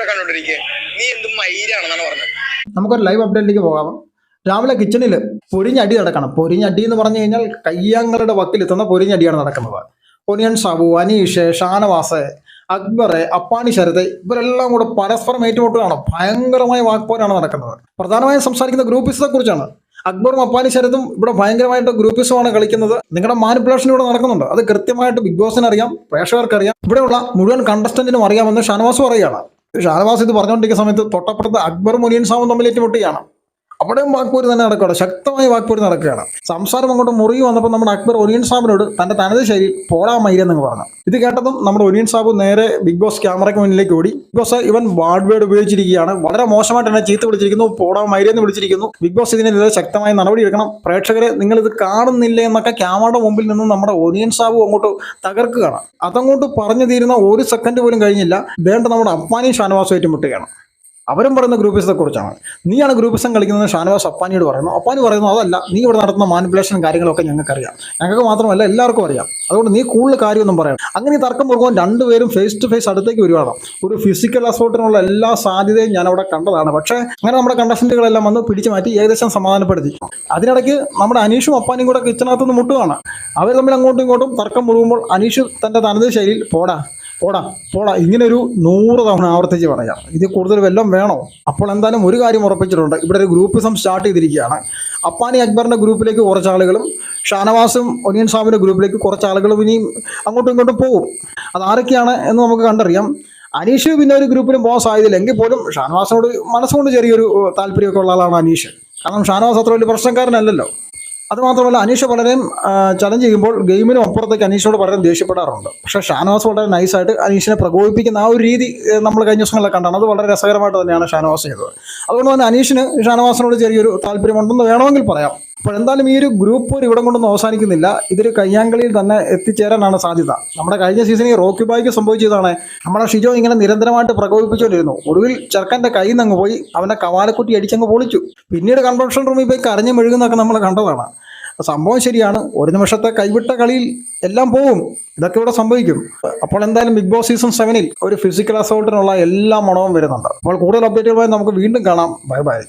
ഇവിടെ കണ്ടോണ്ടിരിക്കുക നീ എന്തും മയിലാണെന്നാണ് പറഞ്ഞത്? നമുക്കൊരു ലൈവ് അപ്ഡേറ്റിലേക്ക് പോകാം. രാവിലെ കിച്ചണിൽ പൊരിഞ്ഞടി നടക്കണം. പൊരിഞ്ഞടി എന്ന് പറഞ്ഞു കഴിഞ്ഞാൽ കയ്യാങ്ങളുടെ വക്കിലെത്തുന്ന പൊരിഞ്ഞടിയാണ് നടക്കുന്നത്. പൊനിയൻ സാബു അനീഷ് ഷാനവാസ് അക്ബർ അപ്പാണി ശരത് ഇവരെല്ലാം കൂടെ പരസ്പരം ഏറ്റുമുട്ടുകയാണ്. ഭയങ്കരമായ വാക്പോരാണ് നടക്കുന്നത്. പ്രധാനമായും സംസാരിക്കുന്ന ഗ്രൂപ്പിസത്തെ കുറിച്ചാണ്. അക്ബറും അപ്പാനി ശരതും ഇവിടെ ഭയങ്കരമായിട്ട് ഗ്രൂപ്പിസമാണ് കളിക്കുന്നത്. നിങ്ങളുടെ മാനിപ്പുലേഷൻ ഇവിടെ നടക്കുന്നുണ്ട്. അത് കൃത്യമായിട്ട് ബിഗ് ബോസിന് അറിയാം പ്രേക്ഷകർക്കറിയാം. ഇവിടെയുള്ള മുഴുവൻ കണ്ടസ്റ്റന്റിനും അറിയാമെന്ന് ഷാനവാസ് പറയുകയാണ്. ഷാനവാസ് ഇത് പറഞ്ഞുകൊണ്ടിരിക്കുന്ന സമയത്ത് തൊട്ടപ്പുറത്ത് അക്ബർ മുനിയൻ സാമും തമ്മിൽ ഏറ്റുമുട്ടുകയാണ്. അവിടെയും വാക്പോര് തന്നെ നടക്കുകയാണ് ശക്തമായ വാക്പോര് നടക്കുകയാണ്. സംസാരം അങ്ങോട്ട് മുറുകി വന്നപ്പോൾ നമ്മുടെ അക്ബർ ഒരിയൻ സാബിനോട് തന്റെ തനത് ശൈലി പോടാ മൈരെന്ന് പറഞ്ഞു. ഇത് കേട്ടതും നമ്മുടെ ഒരിയൻ സാബ് നേരെ ബിഗ് ബോസ് ക്യാമറയ്ക്ക് മുന്നിലേക്ക് ഓടി. ബിഗ് ബോസ് ഇവൻ വാർഡ് വേർഡ് ഉപയോഗിച്ചിരിക്കുകയാണ്. വളരെ മോശമായിട്ട് തന്നെ ചീത്ത വിളിച്ചിരിക്കുന്നു. പോടാ മൈരെന്ന് വിളിച്ചിരിക്കുന്നു. ബിഗ് ബോസ് ഇതിനെതിരെ ശക്തമായ നടപടി എടുക്കണം. പ്രേക്ഷകരെ നിങ്ങൾ ഇത് കാണുന്നില്ല എന്നൊക്കെ ക്യാമറയുടെ മുമ്പിൽ നിന്ന് നമ്മുടെ ഒനിയൻ സാബു അങ്ങോട്ട് തകർക്കുകയാണ്. അതങ്ങോട്ട് പറഞ്ഞു തീരുന്ന ഒരു സെക്കൻഡ് പോലും കഴിഞ്ഞില്ല. വേണ്ട നമ്മുടെ അപ്പാനിയും ഷാനവാസും ഏറ്റുമുട്ടുകയാണ്. അവരും പറയുന്ന ഗ്രൂപ്പിസത്തെ കുറിച്ചാണ്. നീയാണ് ഗ്രൂപ്പിസം കളിക്കുന്നത് ഷാനവാസ് അപ്പാനിയോട് പറയുന്നു. അപ്പാനി പറയുന്നു അതല്ല നീ ഇവിടെ നടത്തുന്ന മാനിപ്പുലേഷൻ കാര്യങ്ങളൊക്കെ ഞങ്ങൾക്കറിയാം. ഞങ്ങൾക്ക് മാത്രമല്ല എല്ലാവർക്കും അറിയാം. അതുകൊണ്ട് നീ കൂടുതൽ കാര്യമൊന്നും പറയണം അങ്ങനെ തർക്കം പോകുമ്പോൾ രണ്ടുപേരും ഫേസ് ടു ഫേസ് അടുത്തേക്ക് വരുവാണ് ഒരു ഫിസിക്കൽ അസോർട്ടിനുള്ള എല്ലാ സാധ്യതയും ഞാൻ അവിടെ കണ്ടതാണ്. പക്ഷേ അങ്ങനെ നമ്മുടെ കണ്ടസ്റ്റന്റുകളെല്ലാം വന്ന് പിടിച്ചു മാറ്റി ഏകദേശം സമാധാനപ്പെടുത്തി. അതിനിടയ്ക്ക് നമ്മുടെ അനീഷും അപ്പാനിയും കൂടെ കിച്ചണകത്തുനിന്ന് മുട്ടുകയാണ്. അവർ തമ്മിൽ അങ്ങോട്ടും ഇങ്ങോട്ടും തർക്കം മുറുകുമ്പോൾ അനീഷ് തന്റെ തനത് ശൈലിയിൽ പോടാ പോടാ പോടാ ഇങ്ങനെ ഒരു നൂറ് തവണ ആവർത്തിച്ച് പറയാം. ഇത് കൂടുതൽ വല്ലതും വേണോ? അപ്പോൾ എന്തായാലും ഒരു കാര്യം ഉറപ്പിച്ചിട്ടുണ്ട്. ഇവിടെ ഒരു ഗ്രൂപ്പിസം സ്റ്റാർട്ട് ചെയ്തിരിക്കുകയാണ്. അപ്പാനി അക്ബറിന്റെ ഗ്രൂപ്പിലേക്ക് കുറച്ച് ആളുകളും ഷാനവാസും ഒനിയൻ സാബിന്റെ ഗ്രൂപ്പിലേക്ക് കുറച്ച് ആളുകളും ഇനിയും അങ്ങോട്ടും ഇങ്ങോട്ടും പോകും. അത് ആരൊക്കെയാണ് എന്ന് നമുക്ക് കണ്ടറിയാം. അനീഷ് പിന്നെ ഒരു ഗ്രൂപ്പിലും പോകാൻ സാധ്യതയില്ല എങ്കിൽ പോലും ഷാനവാസിനോട് മനസ്സുകൊണ്ട് ചെറിയൊരു താല്പര്യമൊക്കെ ഉള്ള ആളാണ് അനീഷ്. കാരണം ഷാനവാസ് അത്ര വലിയ പ്രശ്നക്കാരനല്ലല്ലോ. അതുമാത്രമല്ല അനീഷ് പലരെയും ചലഞ്ച് ചെയ്യുമ്പോൾ ഗെയിമിനും അപ്പുറത്തേക്ക് അനീഷിനോട് പലരും ദേഷ്യപ്പെടാറുണ്ട്. പക്ഷേ ഷാനവാസ് വളരെ നൈസായിട്ട് അനീഷിനെ പ്രകോപിപ്പിക്കുന്ന ആ ഒരു രീതി നമ്മൾ കഴിഞ്ഞ ദിവസങ്ങളിലൊക്കെ കണ്ടാണ്. അത് വളരെ രസകരമായിട്ട് തന്നെയാണ് ഷാനവാസ് ചെയ്തത്. അതുകൊണ്ട് തന്നെ അനീഷിന് ഷാനവാസിനോട് ചെറിയൊരു താല്പര്യമുണ്ടെന്ന് വേണമെങ്കിൽ പറയാം. അപ്പോൾ എന്തായാലും ഈ ഒരു ഗ്രൂപ്പ് ഒരു ഇവിടം കൊണ്ടൊന്നും അവസാനിക്കുന്നില്ല. ഇതൊരു കയ്യാങ്കളിയിൽ തന്നെ എത്തിച്ചേരാനാണ് സാധ്യത. നമ്മുടെ കഴിഞ്ഞ സീസണിൽ റോക്കി ബായ്ക്ക് സംഭവിച്ചതാണ്. നമ്മുടെ ഷിജോ ഇങ്ങനെ നിരന്തരമായിട്ട് പ്രകോപിപ്പിച്ചുകൊണ്ടിരുന്നു. ഒടുവിൽ ചെറുക്കന്റെ കയ്യിൽ നിന്ന് പോയി. അവനെ കവാലക്കുട്ടി അടിച്ചങ്ങ് പൊളിച്ചു. പിന്നീട് കൺവെൻഷൻ റൂമിൽ പോയി കരഞ്ഞു മെഴുകുന്നൊക്കെ നമ്മൾ കണ്ടതാണ്. സംഭവം ശരിയാണ്. ഒരു നിമിഷത്തെ കൈവിട്ട കളിയിൽ എല്ലാം പോവും. ഇതൊക്കെ ഇവിടെ സംഭവിക്കും. അപ്പോൾ എന്തായാലും ബിഗ് ബോസ് സീസൺ സെവനിൽ ഒരു ഫിസിക്കൽ അസോൾട്ടിനുള്ള എല്ലാ മണവും വരുന്നുണ്ട്. അപ്പോൾ കൂടുതൽ അപ്ഡേറ്റുകളുമായി നമുക്ക് വീണ്ടും കാണാം. Bye bye